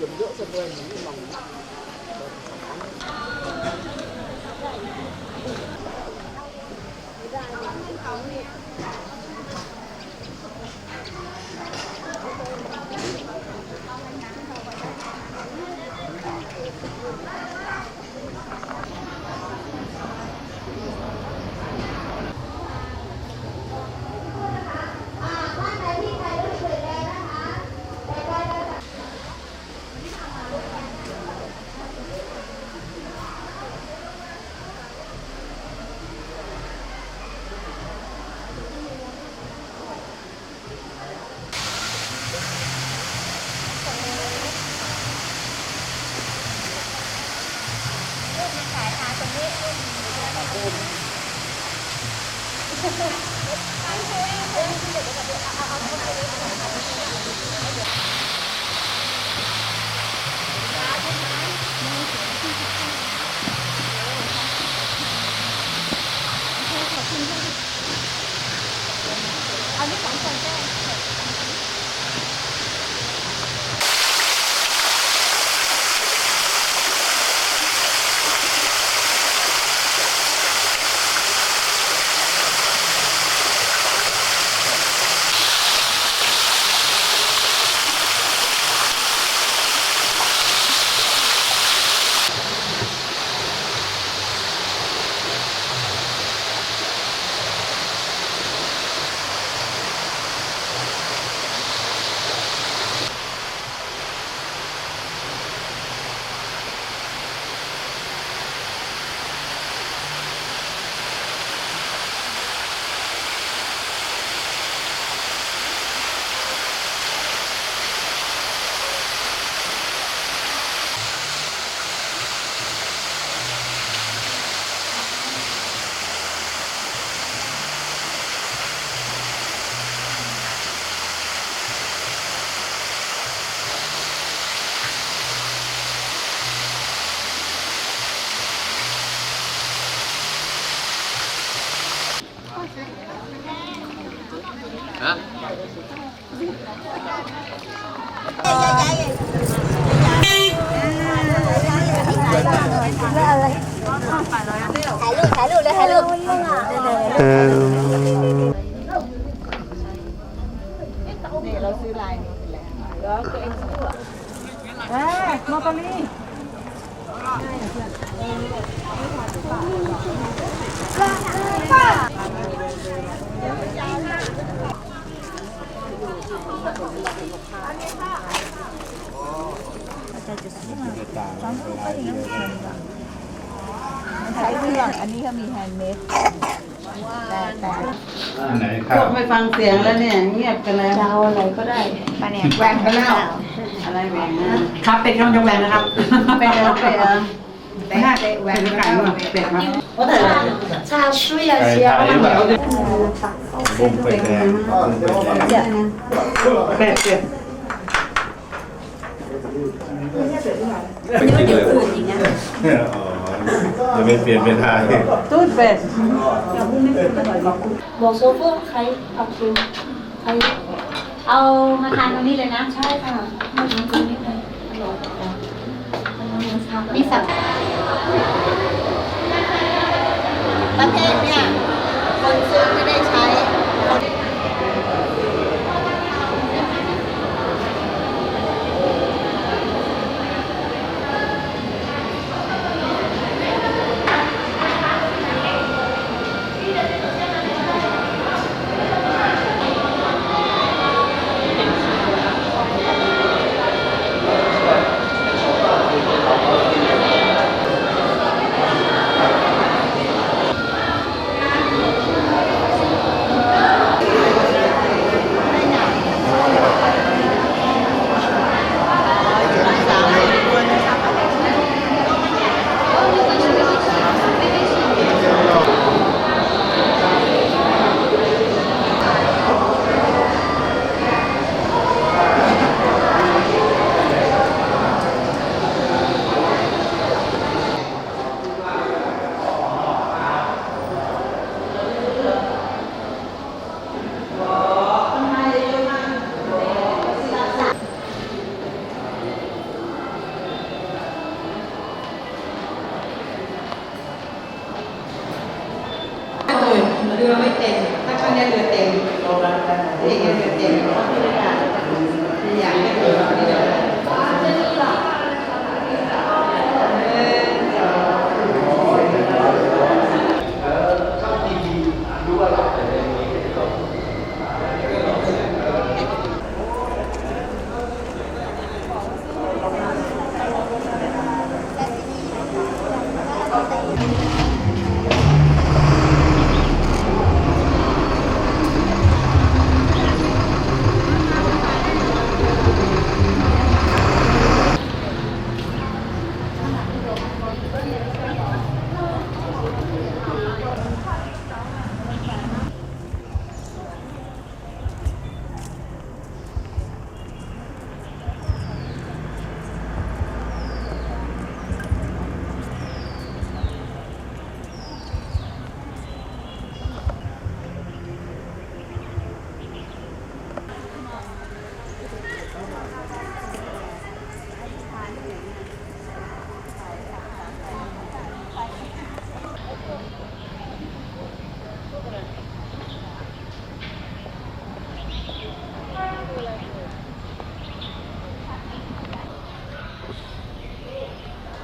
อายุเยอะซ นูมองฮะถ่ายรูปเลยถ่ายรูปเออนี่เราซื้อลายนี้แล้วมอตอรี่ ใช้เครื่องอันนี้เขามีแฮนด์เมดแต่แต่อันไหนคพรัวบกไม่ฟังเสียงแล้วเนี่ยเงียบกันแล้วจะเอาอะไรก็ได้ปลาแหนกแหวกไปแล้วอะไรแหวงนะครับเป็ดกำลังจะแหวนนะครับเป็ดเอาเป็ดเอา เป็ดแหวนไก่มาเป็ดมาชาช่วยไก่ไทยแบบบุ้งไฟแดงบุ้งไฟแดงเป็ดเป็ดไปกินเลยอ๋อจะไม่เปลี่ยนเป็นไทยตู้เป็ดบอกโซเฟอร์ใครเอาคิวใครเอามาทานตรงนี้เลยนะ ใช่ค่ะมาทานตรงนี้เลยนี่สับ ประเทศเนี่ย คนซื้อไม่ได้ใช้ ต็มเองเรือเต็มเขาไม่อยากไ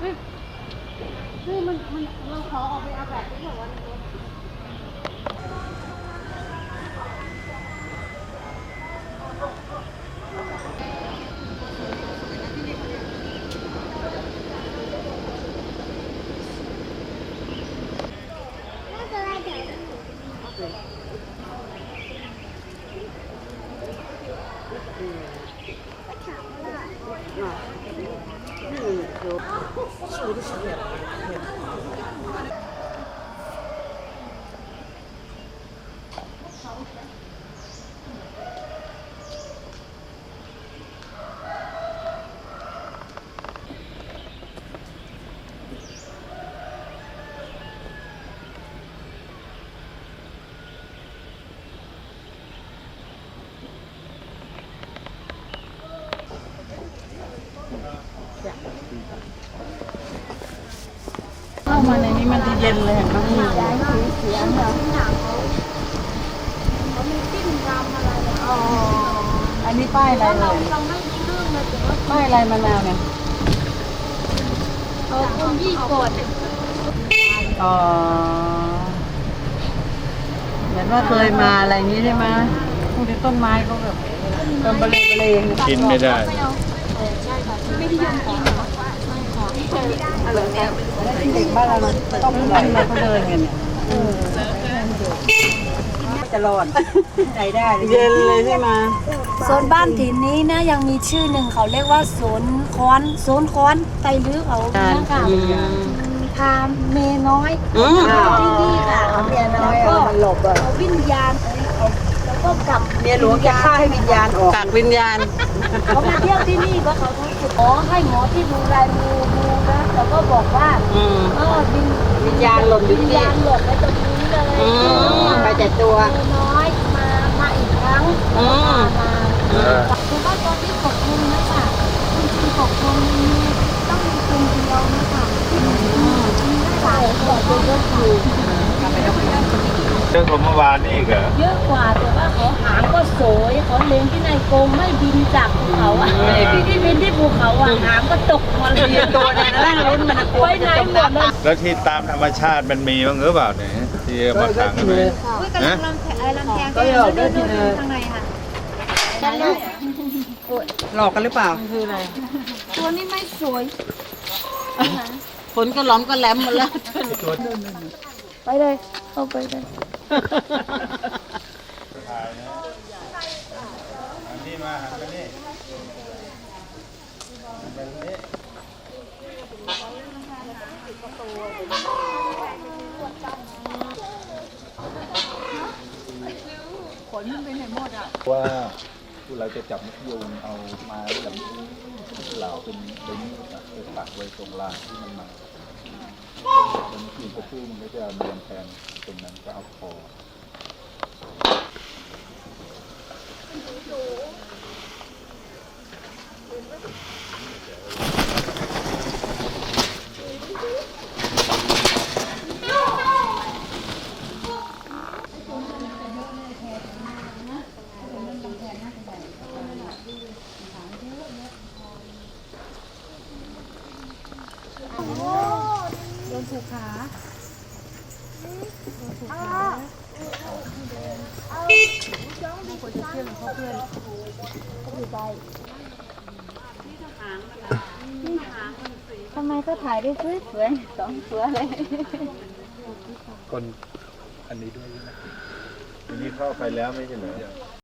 คือมันมันเราขอออกไปเอามาในนี้ 我就受不了ี้มันจะเย็นเลยเห็นไหมอันนี้ป้ายอะไรเลยป้ายอะไรมะนาวเนี่ยเอาคนยี่กดอ๋อเหมือนว่าเคยมาอะไรนี้ใช่ไหมพวกที่ต้นไม้ก็แบบต้นเบลเลเบลงกินไม่ได้ไม่ได้ยินกิน เด็กบ้านเรามันต้องกินมาเขาเดินกันเนี่ยจะรอดใจได้เย็นเลยใช่ไหมโซนบ้านถิ่นนี้นะยังมีชื่อหนึ่งเขาเรียกว่าโซนค้อนโซนค้อนไตลือเขาเนี่ยค่ะพาเมน้อยอืมที่นี่ค่ะเมียน้อยอะมันหลบอะเอาวิญญาณ ก็กลับเมียหลวงจะฆ่าให้วิญญาณออกกักวิญญาณเขามาเที่ยวที่นี่ก็เขาทั้งสุดอ๋อให้หมอที่ดูลายมือดูนะแล้วก็บอกว่าอืมเออวิญวิญญาณหล่นอยู่วิญที่ญาณหลบไว้ตรงนี้เลยอืมไปแต่ตัวเมน้อยมามาอีกครั้งอืม มาคือว่าตอนที่ปกคลุมนะคะจริงๆปกคลุมต้องมีคนเดียวนะคะมีหลายคนก็เยอะอยู่ เรื่องของเมื่อวานนี่อีกเหรอเยอะกว่าแต่ว่าเขาหางก็สวยเขาเลี้ยงที่ในกรงไม่บินจากภูเขาอะที่บินที่ภูเขาอะหางก็ตกมาเลยตัวเนี่ยนั่งลุ้นมันจะกลัวไปไหนหมดเลยแล้วที่ตามธรรมชาติมันมีบ้างหรือเปล่าเนี่ยที่เอามาขังไว้นะก็หลอกด้วยทีเดียวหลอกกันหรือเปล่าคืออะไรตัวนี้ไม่สวยฝนก็หล้อมก็แหลมหมดแล้วไปเลยเอาไปเลย หันนี่มาหันไปนี่หันไปนี่ว่าเราจะจับนกยูงเอาม้แบบเหล่าเป็นเป็นไปปักไว้ตรงลานที่มันมา แล้วนกยูงตัวผู้มันก็จะเรียนแทนตรงนั้นก็เอาคอผูกขาผูกขาควรจะเชื่อหลวงพ่อเพื่อนก็อยู่ใกล้ ทำไมก็ถ่ายได้สวยสวยๆสองตัวเลย คนอันนี้ด้วยใช่ไหมทีนี้เข้าไปแล้วไม่ใช่เหรอ